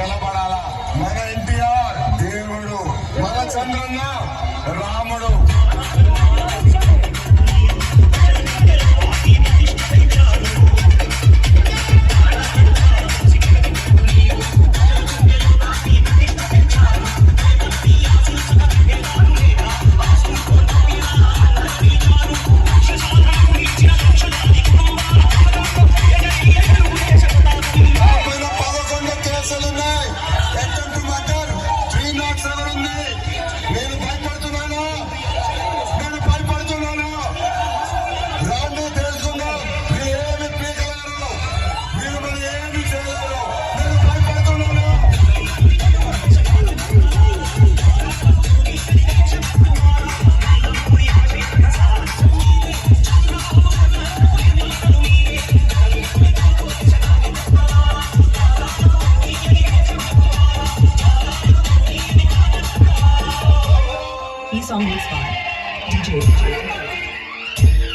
నిలబడాలా? మన ఎన్టీఆర్ దేవుడు మన చంద్రన్న రాముడు. నా song on the spot. DJ.